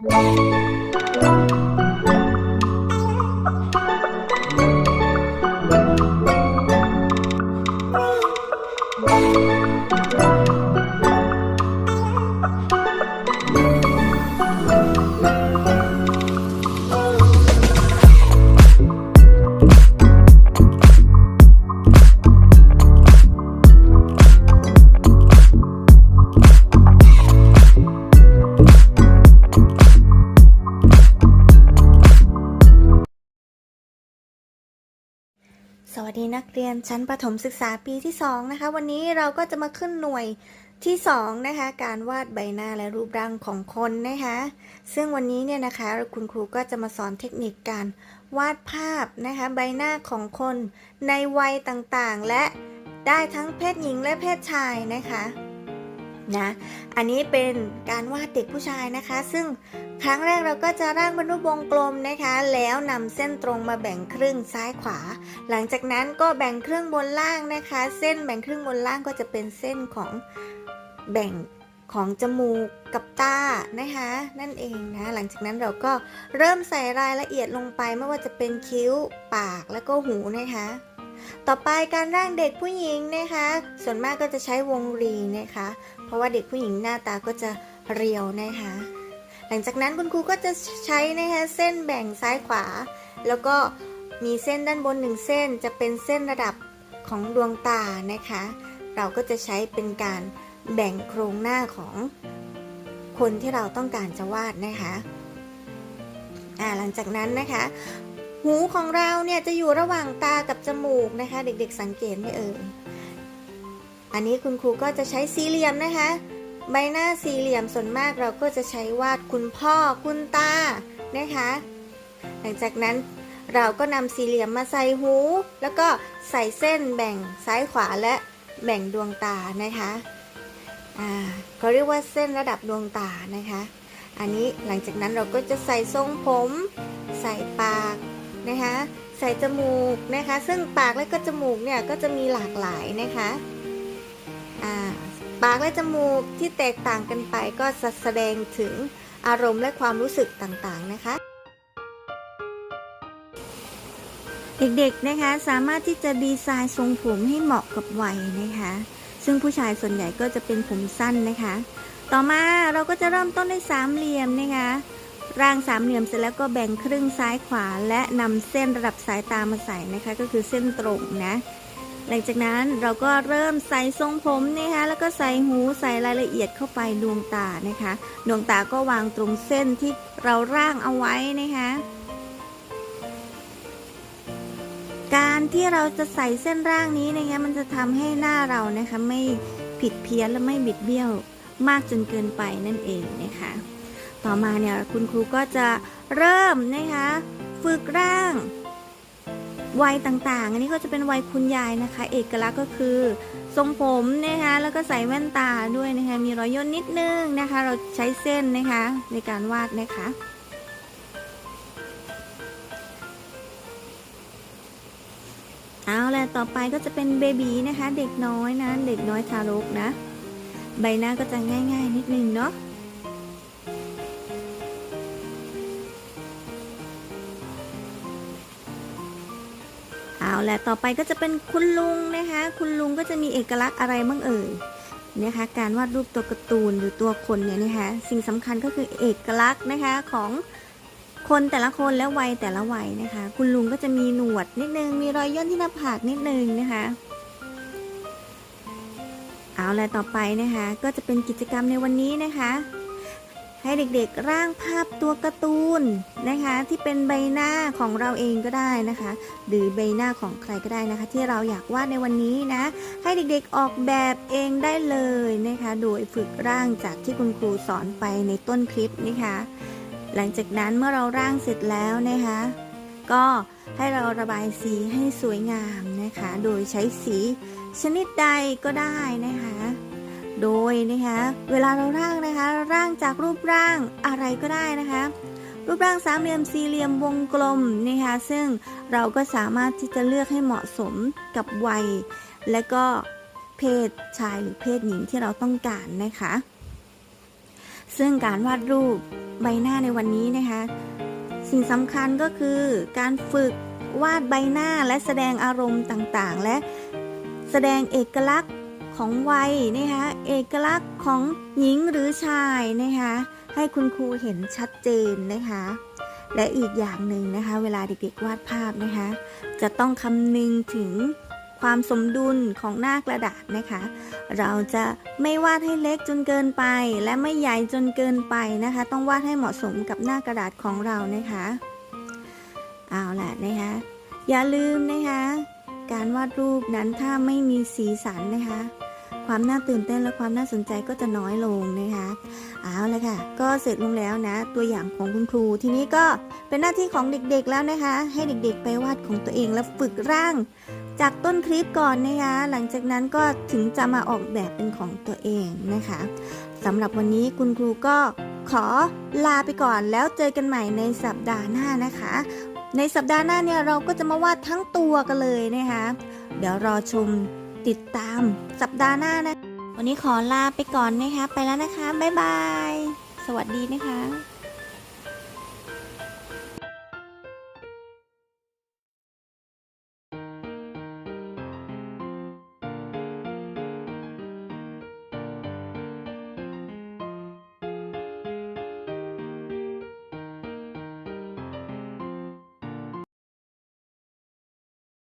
ส วัสดีนักเรียนชั้นประถมศึกษาปีที่ 2 นะคะ วันนี้เราก็จะมาขึ้นหน่วยที่ 2 นะคะ การวาดใบหน้าและรูปร่างของคนนะคะ ซึ่งวันนี้เนี่ยนะคะคุณครูก็จะมาสอนเทคนิคการวาดภาพนะคะ ใบหน้าของคนในวัยต่างๆ และได้ทั้งเพศหญิงและเพศชายนะคะ นะ อันนี้เป็นการวาดเด็กผู้ชายนะคะ ซึ่งครั้งแรกเราก็จะร่างเป็นรูปวงกลมนะคะ แล้วนำเส้นตรงมาแบ่งครึ่งซ้ายขวา หลังจากนั้นก็แบ่งครึ่งบนล่างนะคะ เส้นแบ่งครึ่งบนล่างก็จะเป็นเส้นของแบ่งของจมูกกับตานะคะ นั่นเองนะ หลังจากนั้นเราก็เริ่มใส่รายละเอียดลงไปไม่ว่าจะเป็นคิ้วปากแล้วก็หูนะคะ ต่อไปการร่างเด็กผู้หญิงนะคะ ส่วนมากก็จะใช้วงรีนะคะ เพราะว่าเด็กผู้หญิงหน้าตาก็จะเรียวนะคะ หลังจากนั้นคุณครูก็จะใช้นะคะเส้นแบ่งซ้ายขวา แล้วก็มีเส้นด้านบนหนึ่งเส้นจะเป็นเส้นระดับของดวงตานะคะ เราก็จะใช้เป็นการแบ่งโครงหน้าของคนที่เราต้องการจะวาดนะคะอ่าหลังจากนั้นนะคะ หูของเราเนี่ยจะอยู่ระหว่างตากับจมูกนะคะ เด็กๆสังเกตไหมเอ่ย อันนี้คุณครูก็จะใช้สี่เหลี่ยมนะคะ ใบหน้าสี่เหลี่ยมส่วนมากเราก็จะใช้วาดคุณพ่อคุณตานะคะ หลังจากนั้นเราก็นำสี่เหลี่ยมมาใส่หู แล้วก็ใส่เส้นแบ่งซ้ายขวาและแบ่งดวงตานะคะอ่าเขาเรียกว่าเส้นระดับดวงตานะคะ อันนี้หลังจากนั้นเราก็จะใส่ทรงผม ใส่ปากนะคะ ใส่จมูกนะคะ ซึ่งปากและก็จมูกเนี่ยก็จะมีหลากหลายนะคะ ปากและจมูกที่แตกต่างกันไปก็จะแสดงถึงอารมณ์และความรู้สึกต่างๆนะคะ เด็กๆนะคะสามารถที่จะดีไซน์ทรงผมให้เหมาะกับวัยนะคะ ซึ่งผู้ชายส่วนใหญ่ก็จะเป็นผมสั้นนะคะ ต่อมาเราก็จะเริ่มต้นด้วยสามเหลี่ยมนะคะร่างสามเหลี่ยมเสร็จแล้วก็แบ่งครึ่งซ้ายขวาและนำเส้นระดับสายตามาใส่นะคะ ก็คือเส้นตรงนะ หลังจากนั้นเราก็เริ่มใส่ทรงผมนะคะแล้วก็ใส่หูใส่รายละเอียดเข้าไปดวงตานะคะดวงตาก็วางตรงเส้นที่เราร่างเอาไว้นะคะการที่เราจะใส่เส้นร่างนี้นะคะมันจะทำให้หน้าเรานะคะไม่ผิดเพี้ยนและไม่บิดเบี้ยวมากจนเกินไปนั่นเองนะคะ ต่อมาเนี่ยคุณครูก็จะเริ่มนะคะ ฝึกร่าง วัยต่างๆ อันนี้ก็จะเป็นวัยคุณยายนะคะ เอกลักษณ์ก็คือทรงผมนะคะแล้วก็ใส่แว่นตาด้วยนะคะมีรอยย่นนิดนึงนะคะ เราใช้เส้นนะคะในการวาดนะคะเอาละต่อไปก็จะเป็นเบบีนะคะ เด็กน้อยนะ เด็กน้อยทารกนะ ใบหน้าก็จะง่าย ๆ นิดนึงเนาะ เอาละต่อไปก็จะเป็นคุณลุงนะคะ คุณลุงก็จะมีเอกลักษณ์อะไรบ้างเอ่ยนะคะ การวาดรูปตัวการ์ตูนหรือตัวคนเนี่ยนะคะ สิ่งสำคัญก็คือเอกลักษณ์นะคะของคนแต่ละคนและวัยแต่ละวัยนะคะ คุณลุงก็จะมีหนวดนิดนึง มีรอยย่นที่หน้าผากนิดนึงนะคะ เอาละต่อไปนะคะ ก็จะเป็นกิจกรรมในวันนี้นะคะ ให้เด็กๆร่างภาพตัวการ์ตูนนะคะ ที่เป็นใบหน้าของเราเองก็ได้นะคะ หรือใบหน้าของใครก็ได้นะคะ ที่เราอยากวาดในวันนี้นะ ให้เด็กๆออกแบบเองได้เลยนะคะ โดยฝึกร่างจากที่คุณครูสอนไปในต้นคลิปนะคะ หลังจากนั้นเมื่อเราร่างเสร็จแล้วนะคะ ก็ให้เราระบายสีให้สวยงามนะคะ โดยใช้สีชนิดใดก็ได้นะคะ โดยนะคะเวลาเราร่างนะคะ ร่างจากรูปร่างอะไรก็ได้นะคะ รูปร่างสามเหลี่ยมสี่เหลี่ยมวงกลมนะคะซึ่งเราก็สามารถที่จะเลือกให้เหมาะสมกับวัย และก็เพศชายหรือเพศหญิงที่เราต้องการนะคะ ซึ่งการวาดรูปใบหน้าในวันนี้นะคะ สิ่งสำคัญก็คือการฝึกวาดใบหน้าและแสดงอารมณ์ต่างๆ และแสดงเอกลักษณ์ ของวัยนะคะเอกลักษณ์ของหญิงหรือชายนะคะให้คุณครูเห็นชัดเจนนะคะและอีกอย่างหนึ่งนะคะ เวลาเด็กๆวาดภาพนะคะ จะต้องคำนึงถึงความสมดุลของหน้ากระดาษนะคะ เราจะไม่วาดให้เล็กจนเกินไป และไม่ใหญ่จนเกินไปนะคะ ต้องวาดให้เหมาะสมกับหน้ากระดาษของเรานะคะเอาล่ะนะคะ อย่าลืมนะคะ การวาดรูปนั้นถ้าไม่มีสีสันนะคะ ความน่าตื่นเต้นและความน่าสนใจก็จะน้อยลงนะคะเอาละค่ะ ก็เสร็จลงแล้วนะ ตัวอย่างของคุณครู ทีนี้ก็เป็นหน้าที่ของเด็กๆแล้วนะคะ ให้เด็กๆไปวาดของตัวเองแล้วฝึกร่าง จากต้นคลิปก่อนนะคะ หลังจากนั้นก็ถึงจะมาออกแบบเป็นของตัวเองนะคะสำหรับวันนี้คุณครูก็ขอลาไปก่อนแล้วเจอกันใหม่ในสัปดาห์หน้านะคะ ในสัปดาห์หน้าเนี่ยเราก็จะมาวาดทั้งตัวกันเลยนะคะ เดี๋ยวรอชม ติดตามสัปดาห์หน้านะ วันนี้ขอลาไปก่อนนะคะ ไปแล้วนะคะ บ๊ายบาย สวัสดีนะคะ